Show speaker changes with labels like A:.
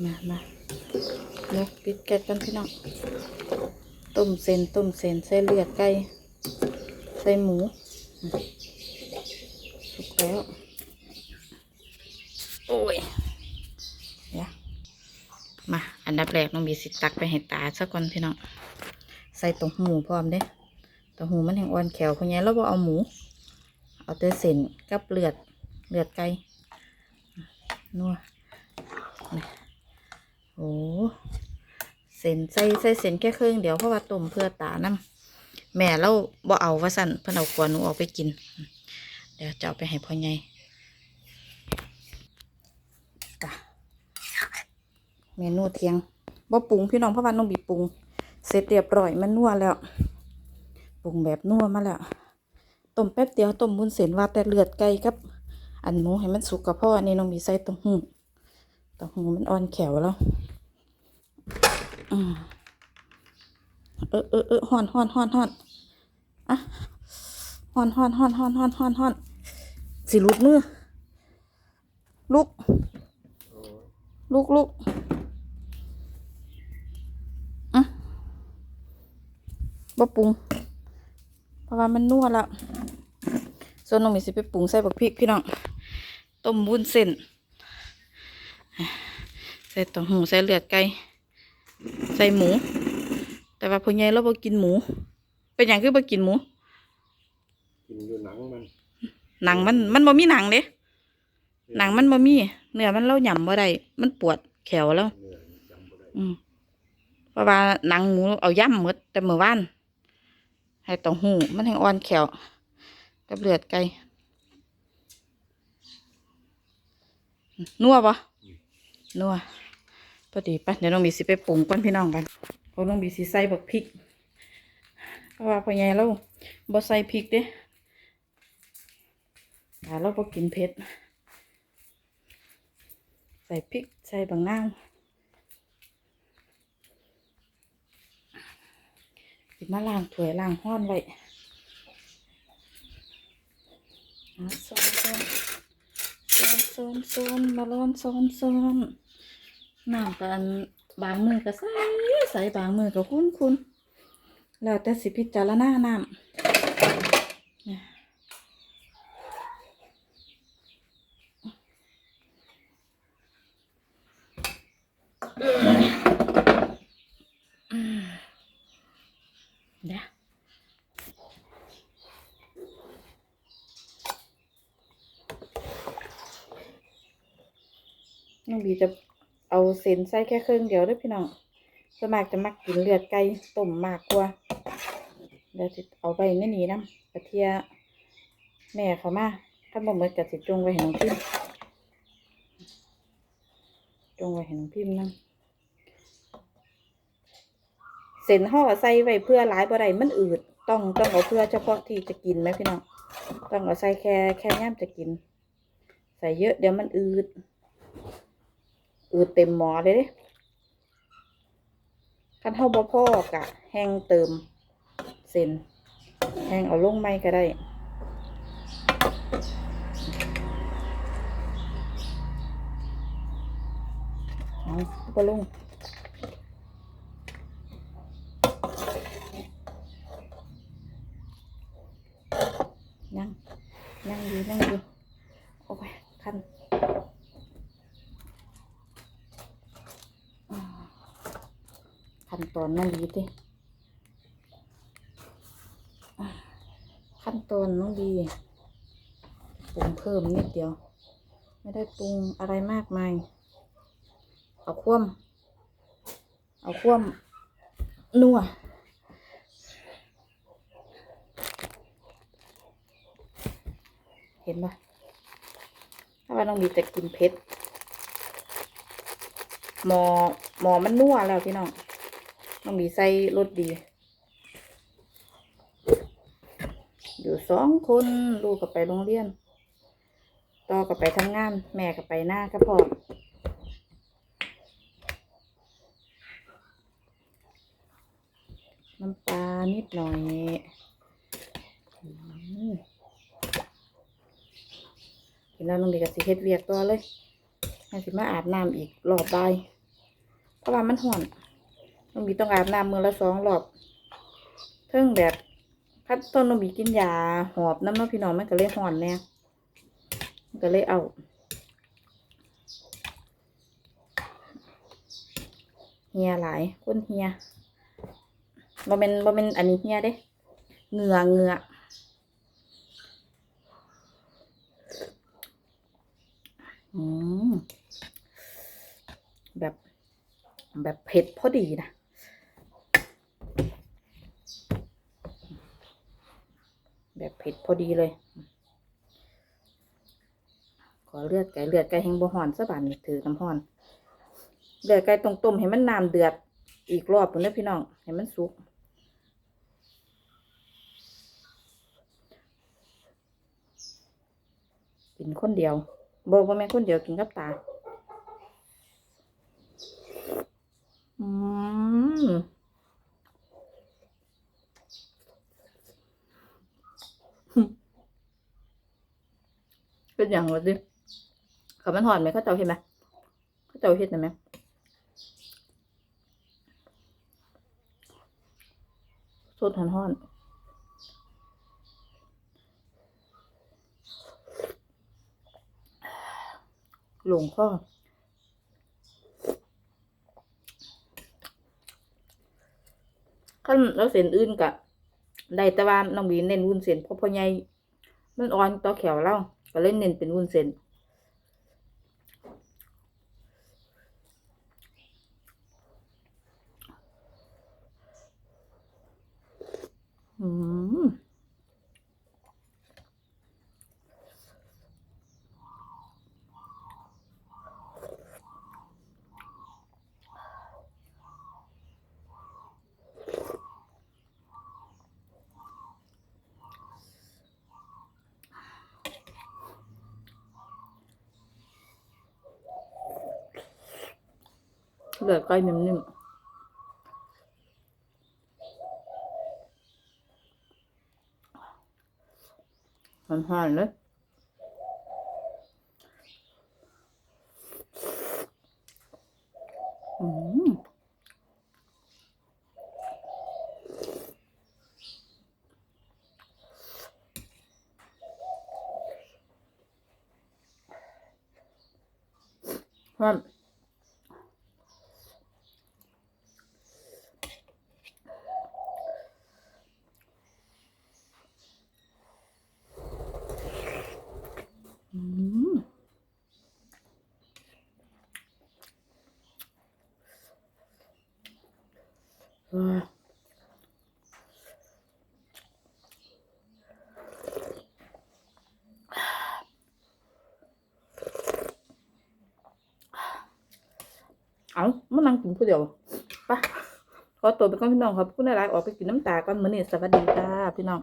A: มามาเนาะปิดแก๊สกันพี่น้อง ต้มเส้นต้มเส้นใส่เลือดไก่ ใส่หมู สุกแล้ว โอ้ยเดี๋ยวมา อันดับแรกน้องบีสิตักไปให้ตาซะก่อนพี่น้อง ใส่ตรงหมูพร้อมเด้ตรงหูมันแห่งอ่อนแขวเพราะงั้นเราบ่เอาหมู เอาแต่เส้นกับเลือด เลือดไก่นัวนี่ เส้นใส่ใส่เส้นแค่ครึ่งเดียวเพราะว่าต้มเพื่อตาน้ำแม่เราบ่เอาว่าสั่นเพิ่นเอากวนหนูออกไปกิน เดี๋ยวจะเอาไปให้พ่อใหญ่จ้ะเมนูเที่ยงบ่ปรุงพี่น้องเพราะว่าน้องบีปรุง เสร็จเรียบร้อยมันนัวแล้วปรุงแบบนัวมาแล้วต้มแป๊บเดียวต้มบุญเส้นว่าแต่เลือดไก่กับ อันหมูให้มันสุกกับพ่ออันนี้น้องบีใส่ต้าหู้เต้าหู้มันอ่อนแขวแล้ว อืมเออเออเออห่อนห่อนห่อนห่อนอะห่อนห่อนห่อนห่อนห่อนห่อนห่อนสิลุดมือลุก ลุกลุกอะบ่ปรุงเพราะว่ามันนัวล้วส่วนน้องมีสิไปปรุงใส่บักพริกพี่น้องต้มวุ้นเส้นใส่ต้าหู้ใส่เลือดไก่ ใส่หมู แต่ว่าพ่อใหญ่เราบ่กินหมู เป็นอย่างคือบ่กินหมู
B: กินอยู่หนังมัน
A: หนังมันมันบ่มีหนังเด้หนังมันบ่มีเนื้อมันเล่าหย่ำบ่ได้มันปวดแขวแล้ว
B: เนื้อจำบ่ได้
A: อืมเพราะว่าหนังหมูเอาย่ำหมดแต่เมื่อวานให้เต้าหู้มันแห้งอ่อนแขวกับเลือดไก่นัวปะนัว พอดีปะเดี๋ยวน้องบีสิไปปรุงก้อนพี่น้องกันเพราะน้องบีสิใส่บักพริกเพราะว่าพ่อใหญ่เราบ่ใส่พริกเด้แต่เราบ่กินเผ็ดใส่พริกใส่บางนาวสิมาล้างถ้วยล้างห้อนไว้อะโซนซนโซนซนโซนมาร้อนโซนโซน น้ำกันบางมือก็ใส่ใส่บางมือก็คุ้นคุ้นแล้วแต่สิพิจารณาน้ำเนี่ยเดี๋ยวน้องบีจะ เอาเส้นใส่แค่ครึ่งเดียวเด้วยพี่น้องสมากจะมักกินเลือดไก่ต้มมากกว่าเดี๋ยวจะเอาไปในนี้น้ำกระเทียแม่เขามาถ้าบ่เหมือนกับสิจงไว้ให้น้องพิมจงไว้ให้น้องพิมนั่เส้นห่อใส่ไว้เพื่อหลายบ่ได้มันอืดต้องต้องเอาเพื่อเฉพาะที่จะกินไหมพี่น้องต้องเอาใส่แค่แค่ย่ามจะกิน ใส่เยอะเดี๋ยวมันอืด อืดเต็มหมอเลยเด้คันเท่าบ่พอกะ แห้งเติมเส้นแห้งเอาลงไม่ก็ได้เอาบ่ลงนั่งนั่งอยู่นั่งอยู่โอ้ยคัน ขั้น ตอนน้องดีดิขั้นตอนน้องดีปรุงเพิ่มนิดเดียว ไม่ได้ปรุงอะไรมากมาย เอาคว่ำเอาคว่ำนัวเห็นปะถ้าว่าน้องดีจะกินเผ็ดหมอหมอมันนัวแล้วพี่น้อง น้องบีใส่รสดี อยู่สองคนลูกก็ไปโรงเรียน ต่อก็ไปทำงาน แม่ก็ไปหน้าก็พอน้ำปลานิดหน่อยอืมกินแล้วน้องบีก็สิเฮ็ดเวียกตัวเลยให้สิมาอาบน้ำอีกรอบบ่ายเพราะว่ามันห่อน น้องบีต้องอาบน้ำมือละสองรอบเทิ่งแบบพัดต้นน้องบีกินยาหอบน้ำน้องพี่น้องมันก็เลยห่อนแน่มันก็เลยเอาเฮียหลายคนเฮียบ่เป็นบ่เป็นอันนี้เฮียเด้เหงือเหงืออืมแบบ แบบเผ็ดพอดีนะ แบบเผ็ดพอดีเลย ขอเลือดไก่เลือดไก่แห้งบ่หอนซะบานนี่ถือน้ำหอนเดือดไก่ตรงต้มให้มันน้ำเดือดอีกรอบนึงนะพี่น้องให้มันสุกกินคนเดียวบอกว่าแม่คนเดียวกินกับตา อืม เป็นอย่างไรดิเขามันหอนไหมเขาเจ้าเห็นไหมเขาเจ้าเห็นไหมสดหันห้อนหลงข้อขั้นแล้วเส้นอื่นกะได้แต่ว่าน้องบีเน้นวุ้นเส้นเพราะพ่อใหญ่มันอ่อนต่อแขวเรา ก็เล่นเน้นเป็นวุ้นเส้นอืม เลือดก้อยนิ่มๆหันๆเลยอืมครับ อืมเออเอา มานั่งกินผู้เดียวไปขอตัวไปก่อนพี่น้องครับคุณนายออกไปกินน้ำตาก่อนมื้อนี้สวัสดีจ้าพี่น้อง